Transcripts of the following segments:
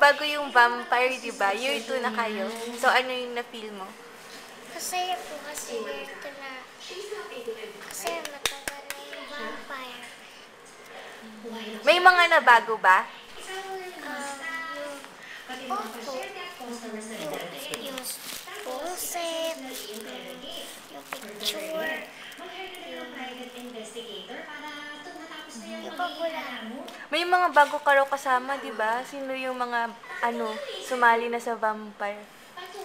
Bago yung vampire, di ba? Year 2 na kayo. So, ano yung na-feel mo? Masaya po kasi ito na. Kasi matagal na yung vampire. May mga nabago ba? Um, yung opo, yung, yung pulset, yung picture, yung, yung pagula. May mga bago ka raw kasama, di ba? Sino yung mga, ano, sumali na sa vampire?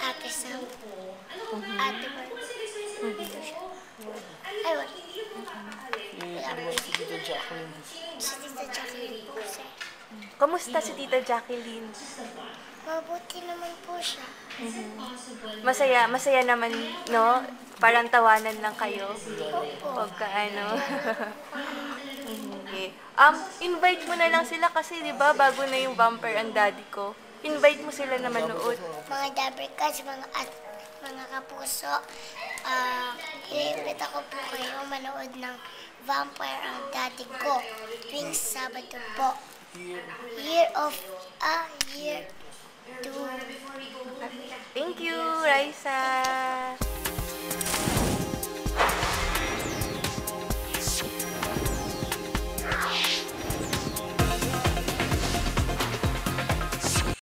Ate Sam. Ate Mar. Dito siya. Ay, wala. Wala po. Si Tita Jacqueline. Si Tita Jacqueline po siya. Kamusta si Tita Jacqueline? Mabuti naman po siya. Masaya, masaya naman, no? Parang tawanan lang kayo. Opo. Pagka ano. okay. Um, invite mo na lang sila kasi, di ba, bago na yung vampire ang daddy ko. Invite mo sila na manood. Mga Dabrikas, mga at mga kapuso, ah, i-invite ako po kayo manood ng Vampire ang Daddy Ko tuwing Sabado po. Year of, ah, year 2. Thank you, Raisa.